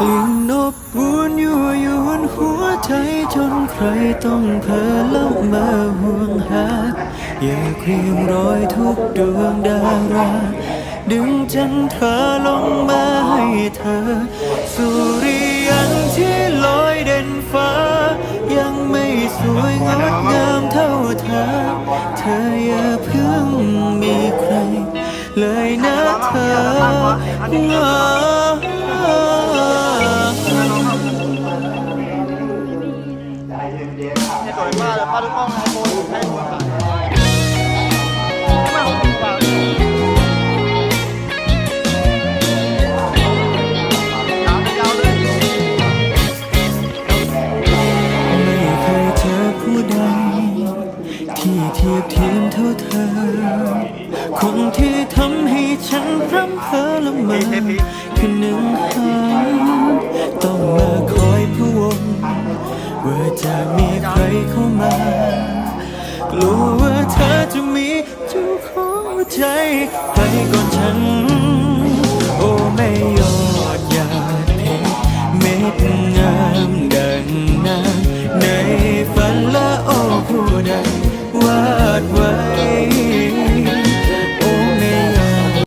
กลิ่นนบูนยั่วยวนหัวใจจนใครต้องเพ้อแล้วมาห่วงหาอยากเรียงรอยทุกดวงดาราดึงจันทราลงมาให้เธอ สุริยันที่ลอยเด่นฟ้า ยังไม่สวยงดงามเท่าเธอ เธออย่าเพิ่งมีใคร เลยนะเธอ วยมากเลยป้าทุกกล้องไอโฟนไอโฟนถ่ายไม่เอาดีกว่าถามยาวเลยไม่เคยเจอผู้ใด ที่เทียบเทียมเท่าเธอ คนที่ทำให้ฉันพรำเพอละเมอคือหนึ่งหาต้องมาคอยพะวง ว่าจะมีใครเข้ามา กลัวว่าเธอจะมีจ้าของใจไปก่อนฉัน โอ้ไม่ยอดอยากเห็นเม็ดงามดังน้ำในฝันละโอ้ผู้ใดวาดไว้